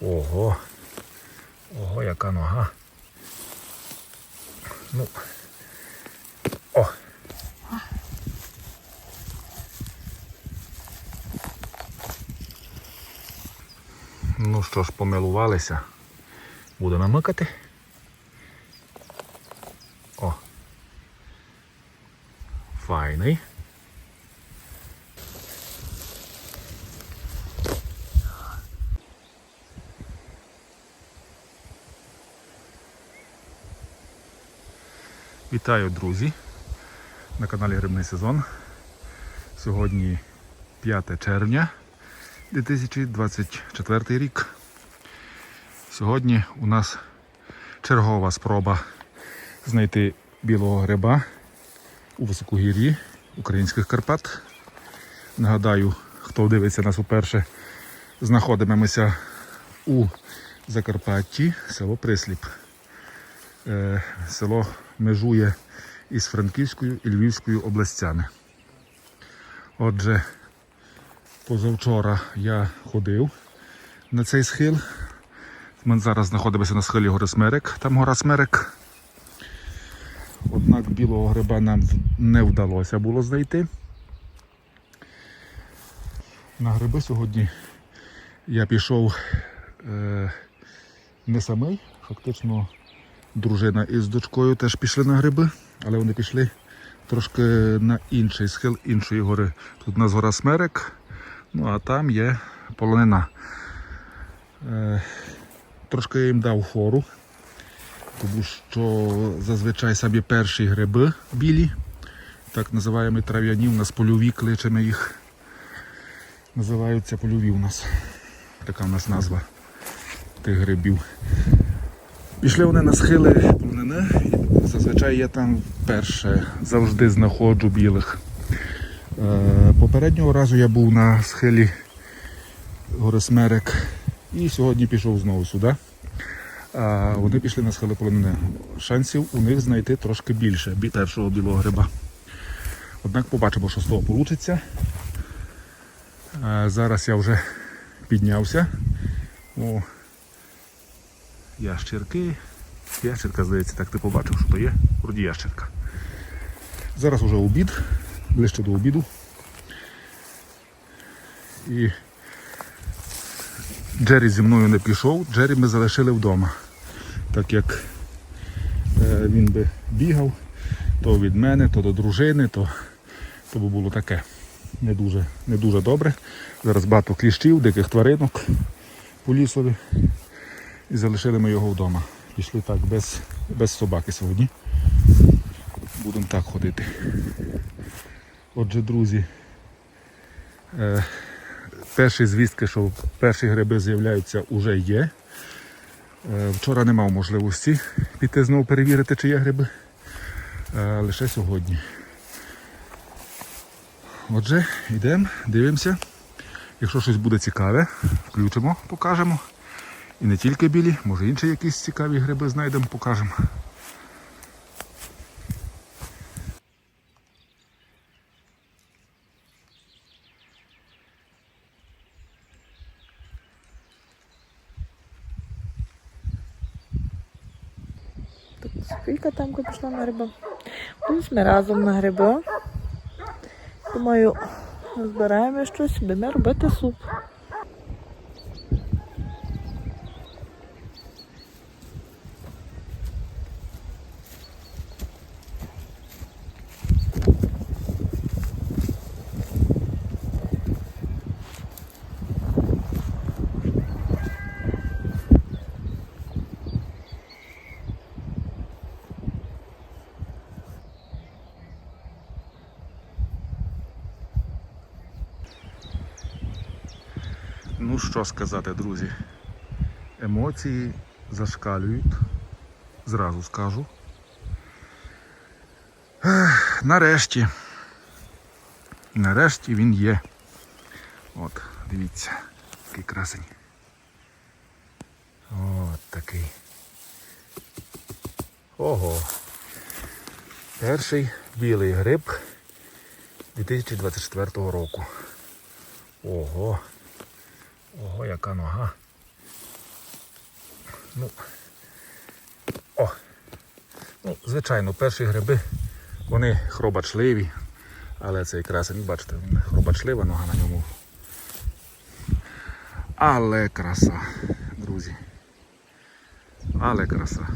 Ого. Ого, яка нога. Ну. О. Ну що ж, помилувалися. Буду намикати. О. Файний. Вітаю, друзі! На каналі Грибний сезон. Сьогодні 5 червня 2024 рік. Сьогодні у нас чергова спроба знайти білого гриба у високогір'ї українських Карпат. Нагадаю, хто дивиться нас уперше, знаходимося у Закарпатті, село Присліп. Е, село межує із Франківською і Львівською областями. Отже, позавчора я ходив на цей схил. Ми зараз знаходимося на схилі гори Смерек, там гора Смерек. Однак білого гриба нам не вдалося було знайти. На гриби сьогодні я пішов е, не самий, фактично дружина із дочкою теж пішли на гриби, але вони пішли трошки на інший схил іншої гори. Тут у нас гора Смерек, ну а там є полонина. Е, трошки я їм дав фору, тому що зазвичай самі перші гриби білі, так називаємо трав'яні, у нас польові кличемо їх. Називаються польові у нас. Така у нас назва тих грибів. Пішли вони на схили полонини. Зазвичай я там перше завжди знаходжу білих. Е, Попереднього разу я був на схилі гори Смерек і сьогодні пішов знову сюди. Вони пішли на схили полонини. Шансів у них знайти трошки більше бі- першого білого гриба. Однак побачимо, що з того вийде. Зараз я вже піднявся. О, ящерки. Ящерка, здається, так ти побачив, що то є. Вроді ящерка. Зараз уже обід, ближче до обіду. І Джері зі мною не пішов, Джері ми залишили вдома. Так як е, він би бігав, то від мене, то до дружини, то, то би було таке не дуже, не дуже добре. Зараз багато кліщів, диких тваринок по лісові. І залишили ми його вдома. Пішли так без, без собаки сьогодні. Будемо так ходити. Отже, друзі, е, перші звістки, що перші гриби з'являються, вже є. Е, вчора не мав можливості піти знову перевірити, чи є гриби. Е, лише сьогодні. Отже, йдемо, дивимося. Якщо щось буде цікаве, включимо, покажемо. І не тільки білі, може інші якісь цікаві гриби знайдемо, покажемо. Софійка тамка пішла на гриби. Ось ми разом на гриби. Думаю, збираємо щось, будемо робити суп. Ну що сказати, друзі. Емоції зашкалюють. Зразу скажу. Нарешті. Нарешті він є. От, дивіться, який красень. От такий. Ого. Перший білий гриб 2024 року. Ого. Ого, яка нога. Ну, о, ну, звичайно, перші гриби, вони хробачливі, але цей красень, бачите, хробачлива нога на ньому. Але краса, друзі. Але краса.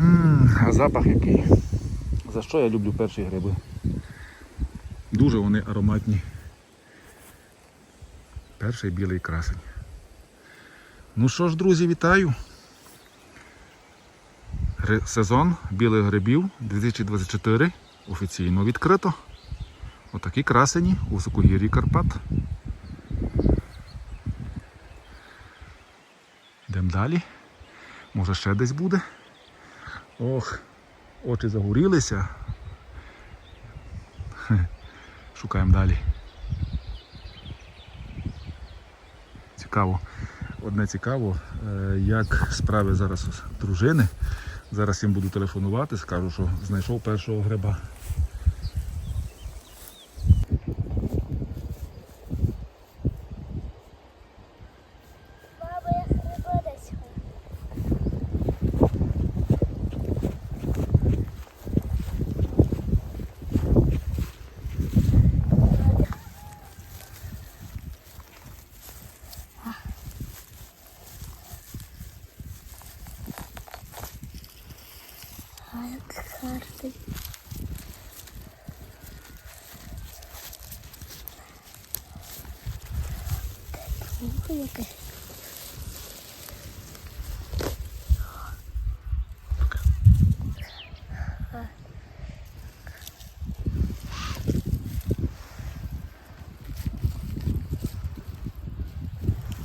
м а запах який. За що я люблю перші гриби? Дуже вони ароматні. Перший білий красень. Ну що ж, друзі, вітаю. Сезон білих грибів 2024 офіційно відкрито. Отакі красені у високогір'ї Карпат. Йдемо далі. Може ще десь буде. Ох, очі загорілися. Шукаємо далі. Цікаво. Одне цікаво, е, як справи зараз дружини. Зараз їм буду телефонувати, скажу, що знайшов першого гриба. Баба, я хриба десь. А як гарний. Тихо якесь.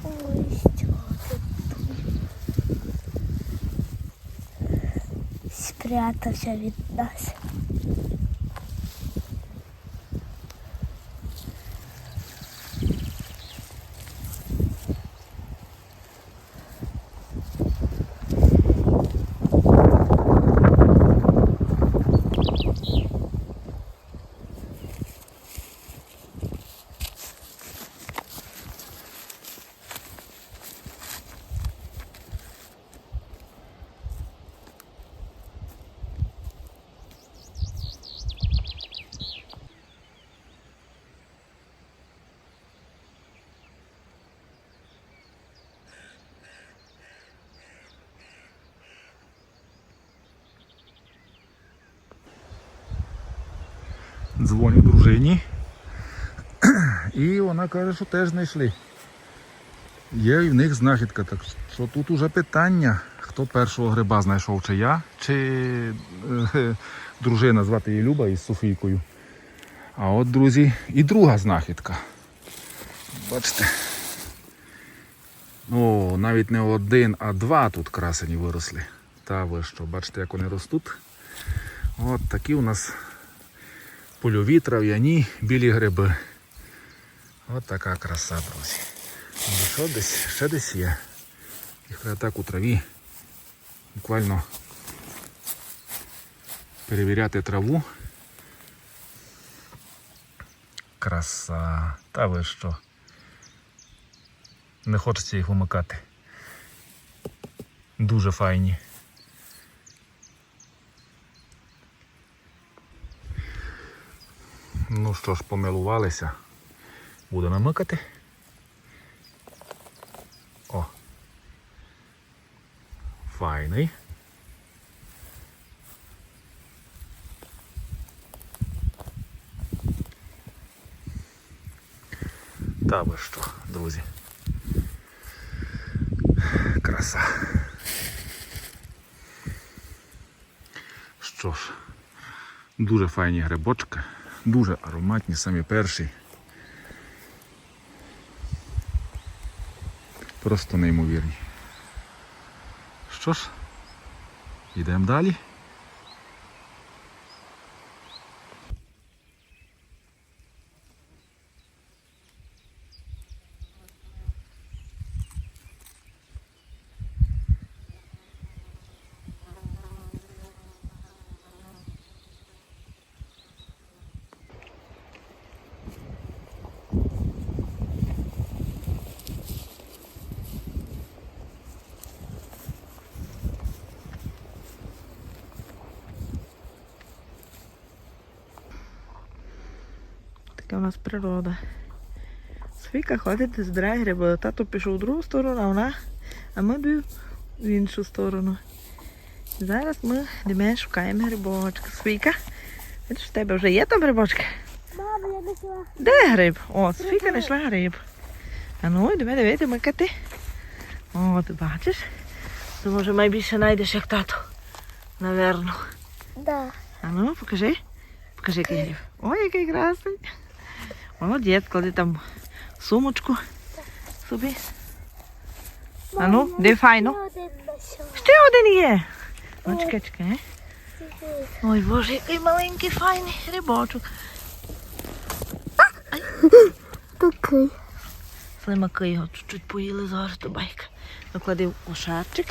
Ой, що тут? Спрятався від нас. Дзвоню дружині. І вона каже, що теж знайшли. Є в них знахідка, так що тут уже питання, хто першого гриба знайшов, чи я, чи е, дружина звати її Люба із Софійкою. А от, друзі, і друга знахідка. Бачите. О, навіть не один, а два тут красені виросли. Та ви що, бачите, як вони ростуть. От такі у нас польові, трав'яні, білі гриби. От така краса, друзі. Що десь, ще десь є. Їх так у траві. Буквально перевіряти траву. Краса. Та ви що? Не хочеться їх вимикати. Дуже файні. Ну що ж, помилувалися. Будемо микати. О. Файний. Та ви що, друзі. Краса. Що ж, дуже файні грибочки, дуже ароматні, самі перші. Просто неймовірні. Що ж, йдемо далі. У нас природа. Софійка ходить, з збирає гриби. Тато пішов в другу сторону, а вона, а ми дві в іншу сторону. Зараз ми йдемо шукаємо грибочка. Софійка, бачиш, в тебе вже є там грибочки? Мама, я знайшла. Де гриб? О, Софійка знайшла гриб. А ну, йдемо дивити, микати. О, ти бачиш? Ти може найбільше знайдеш, як тато. Наверно. Да. А ну, покажи. Покажи, який гриб. Ой, який красний. Молодець, клади там сумочку собі. А ну, де файно. Ще один є. Ну, чекай, чекай. Ой, боже, який маленький файний грибочок. Такий. Слимаки його чуть-чуть поїли зараз до байка. Виклади в кошарчик.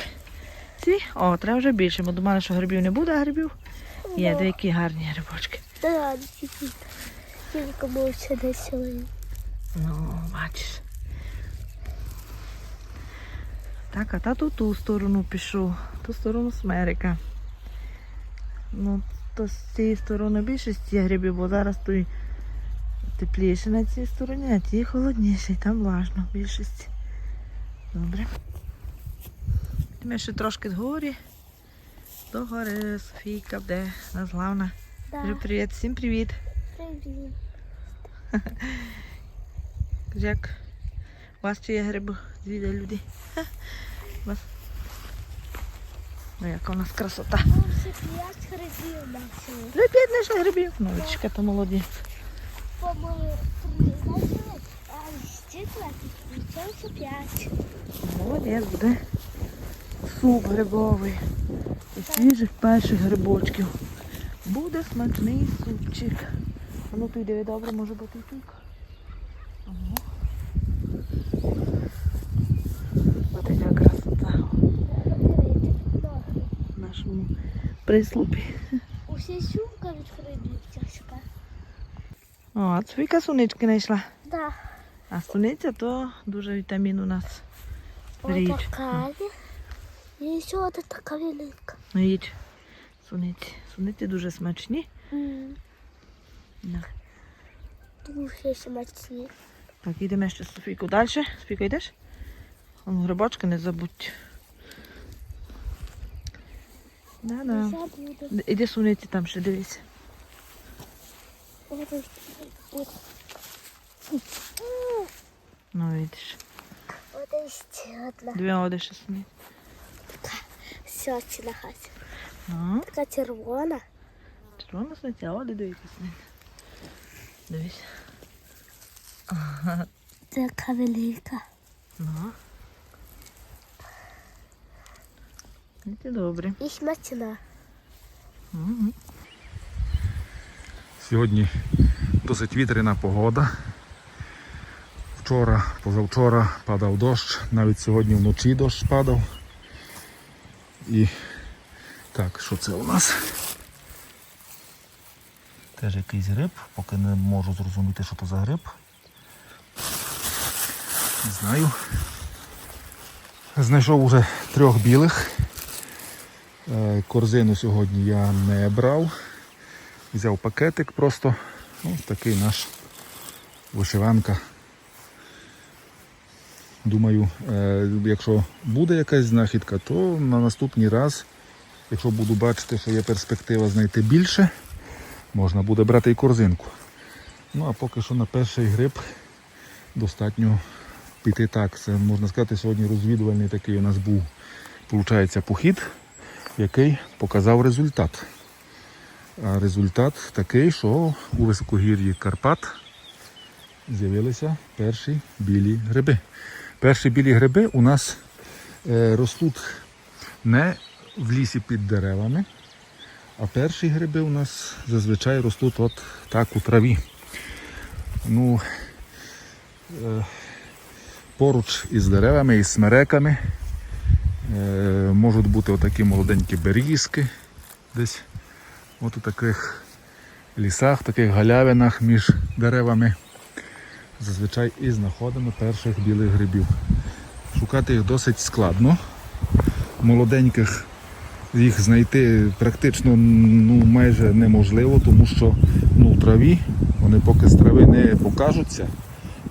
Ці. О, треба вже більше. Ми думали, що грибів не буде, а грибів є. Деякі гарні грибочки. Тільки. Ще знайшли. Ну, бачиш. Так, а тато в ту сторону пішов, ту сторону Смерика. Ну, то з цієї сторони більшість є грибів, бо зараз той тепліше на цій стороні, а ті холодніші, там влажно більшість. Добре. Ми ще трошки згорі. До гори Софійка буде нас главна. Да. привіт, всім привіт. Як у вас чи є гриби? Звідти люди. Вас. Ну яка у нас красота. Ми всі п'ять знайшли грибів. Ну, Олечка, то молодець. Молодець буде. Суп грибовий. І свіжих перших грибочків. Буде смачний супчик. Ну ти диви добре, може бути і тут. Ось яка красота в нашому прислупі. Усі сумка від грибів. О, а Софійка сунички знайшла. Да. А суниця то дуже вітамін у нас. Річ. Ось така. І ще одна така велика. Їдь. Суниці. Суниці дуже смачні. М, Да. Дуже смачні. Так, йдемо ще з Софійку далі. Софійка йдеш? Вон грибочки не забудь. Да-да. Іди суниці там ще дивись. Ну, видиш. Дві оди ще суниці. Все, чи на хаті. Ну, Така червона. червона суниця, а оди дивіться суниця. Дивись. Така велика. Ну. Добрі. І смачна. Сьогодні досить вітряна погода. Вчора, позавчора падав дощ, навіть сьогодні вночі дощ падав. І так, що це у нас? Теж якийсь гриб, поки не можу зрозуміти, що це за гриб. Не знаю. Знайшов уже трьох білих. Е, Корзину сьогодні я не брав. Взяв пакетик просто. Ось такий наш вишиванка. Думаю, е, якщо буде якась знахідка, то на наступний раз, якщо буду бачити, що є перспектива знайти більше, можна буде брати і корзинку. Ну а поки що на перший гриб достатньо піти так. Це можна сказати, сьогодні розвідувальний такий у нас був, виходить, похід, який показав результат. А результат такий, що у високогір'ї Карпат з'явилися перші білі гриби. Перші білі гриби у нас е, ростуть не в лісі під деревами, а перші гриби у нас зазвичай ростуть от так у траві. Ну, е, поруч із деревами, із смереками е, можуть бути отакі молоденькі берізки десь от у таких лісах, таких галявинах між деревами. Зазвичай і знаходимо перших білих грибів. Шукати їх досить складно. Молоденьких їх знайти практично ну, майже неможливо, тому що ну, в траві Вони поки з трави не покажуться,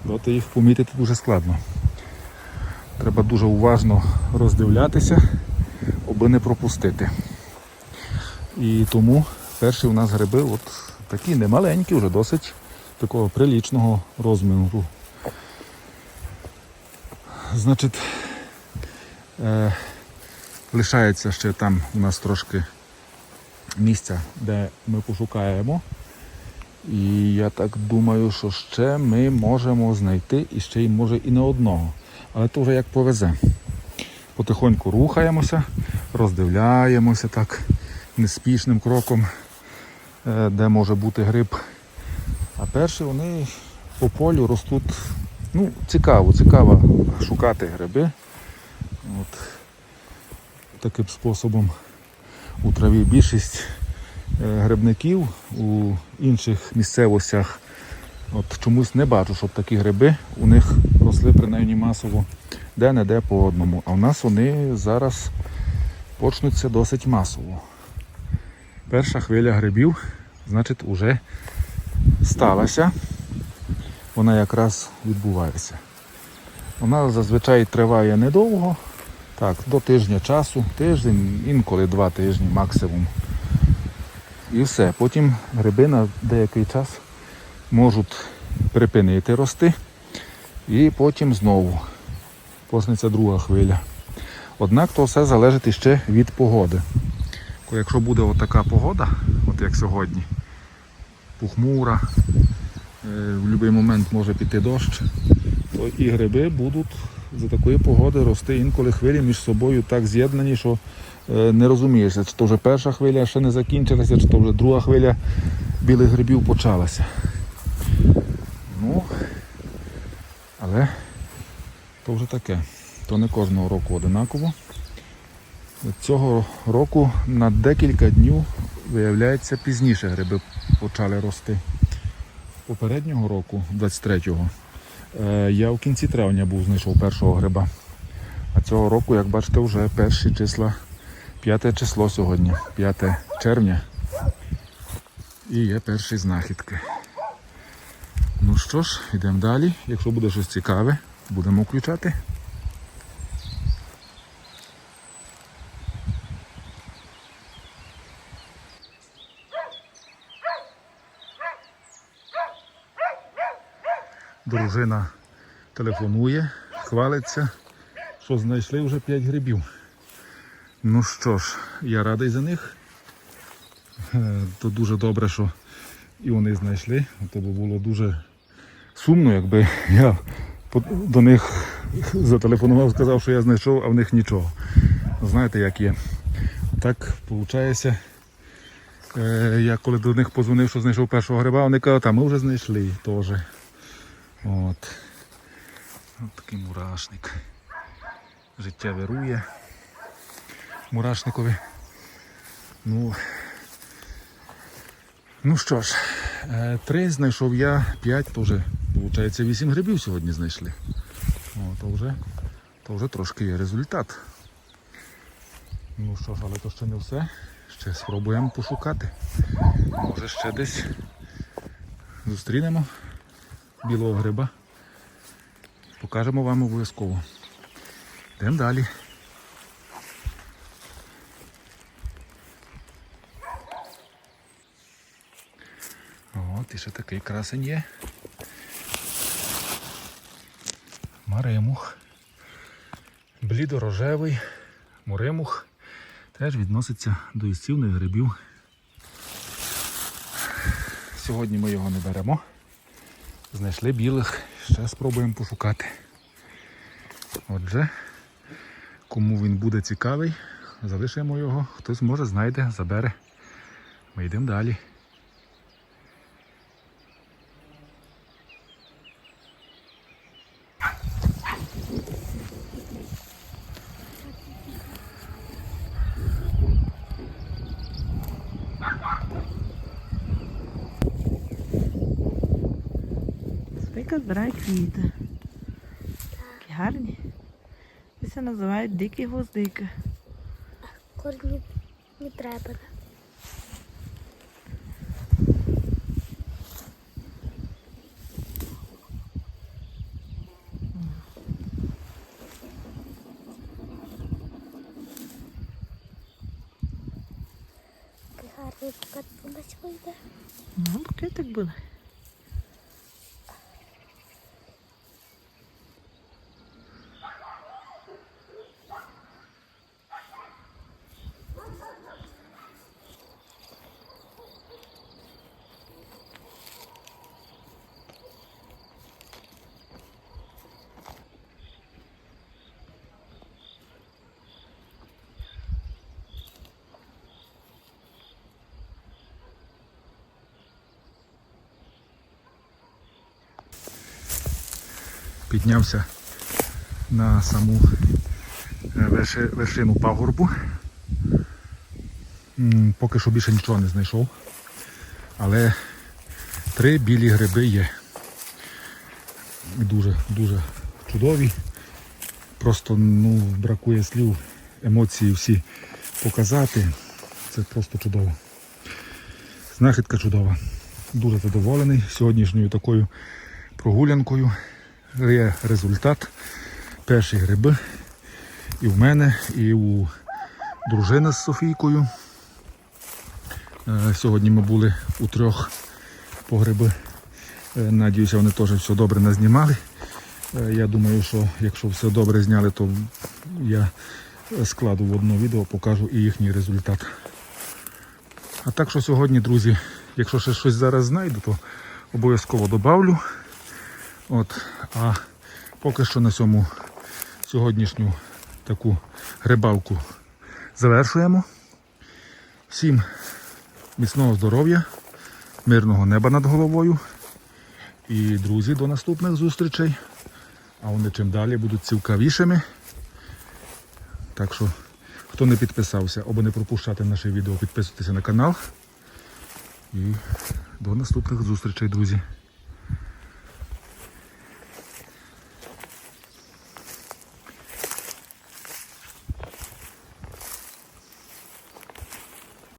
доти їх помітити дуже складно. Треба дуже уважно роздивлятися, аби не пропустити. І тому перші у нас гриби от такі немаленькі, вже досить такого прилічного розміру. Значить, е, лишається ще там у нас трошки місця, де ми пошукаємо. І я так думаю, що ще ми можемо знайти і ще й може і не одного. Але то вже як повезе. Потихоньку рухаємося, роздивляємося так неспішним кроком, е, де може бути гриб. А перші вони по полю ростуть. Ну, цікаво, цікаво шукати гриби. От. Таким способом у траві більшість е, грибників у інших місцевостях. От чомусь не бачу, щоб такі гриби у них росли принаймні масово де-не-де по одному. А в нас вони зараз почнуться досить масово. Перша хвиля грибів, значить, уже сталася. Вона якраз відбувається. Вона зазвичай триває недовго, так, до тижня часу, тиждень, інколи два тижні максимум. І все. Потім гриби на деякий час можуть припинити рости, і потім знову почнеться друга хвиля. Однак то все залежить іще від погоди. Якщо буде отака погода, от як сьогодні, похмура, е, в будь-який момент може піти дощ, то і гриби будуть за такої погоди рости інколи хвилі між собою так з'єднані, що е, не розумієшся, чи то вже перша хвиля ще не закінчилася, чи то вже друга хвиля білих грибів почалася. Ну, але то вже таке. То не кожного року одинаково. Цього року на декілька днів, виявляється, пізніше гриби почали рости. Попереднього року, 23-го, е, я в кінці травня був знайшов першого гриба. А цього року, як бачите, вже перші числа, 5 число сьогодні, 5 червня. І є перші знахідки. Ну що ж, йдемо далі. Якщо буде щось цікаве, будемо включати. Дружина телефонує, хвалиться, що знайшли вже 5 грибів. Ну що ж, я радий за них. Е, То дуже добре, що і вони знайшли. То би було дуже сумно, якби я до них зателефонував, сказав, що я знайшов, а в них нічого. Знаєте, як є. Так виходить, е, я коли до них позвонив, що знайшов першого гриба, вони кажуть, а ми вже знайшли теж. От. От такий мурашник. Життя вирує. Мурашникові. Ну, ну що ж, е, три знайшов я, п'ять, вже, виходить, вісім грибів сьогодні знайшли. О, то, вже, то вже трошки є результат. Ну що ж, але то ще не все. Ще спробуємо пошукати. Може ще десь зустрінемо білого гриба. Покажемо вам обов'язково. Йдемо далі. От, і ще такий красень є. Маримух. Блідорожевий моримух теж відноситься до істівних грибів. Сьогодні ми його не беремо. Знайшли білих, ще спробуємо пошукати. Отже, кому він буде цікавий, залишимо його, хтось може знайде, забере. Ми йдемо далі. Свика збирає квіти. Такі гарні. Це називають дикі гвоздики. Корні не треба. букет у нас вийде. Ну, букетик буде. Піднявся на саму е, вершину пагорбу. Поки що більше нічого не знайшов. Але три білі гриби є. Дуже, дуже чудові. Просто ну, бракує слів, емоції всі показати. Це просто чудово. Знахідка чудова. Дуже задоволений сьогоднішньою такою прогулянкою. Є результат. Перші гриби. І в мене, і у дружини з Софійкою. Е, Сьогодні ми були у трьох по гриби. Е, Надіюся, вони теж все добре назнімали. Е, Я думаю, що якщо все добре зняли, то я складу в одно відео, покажу і їхній результат. А так що сьогодні, друзі, якщо ще щось зараз знайду, то обов'язково добавлю. От, а поки що на цьому сьогоднішню таку грибалку завершуємо. Всім міцного здоров'я, мирного неба над головою. І, друзі, до наступних зустрічей. А вони чим далі будуть цікавішими. Так що, хто не підписався, або не пропущати наше відео, підписуйтесь на канал. І до наступних зустрічей, друзі.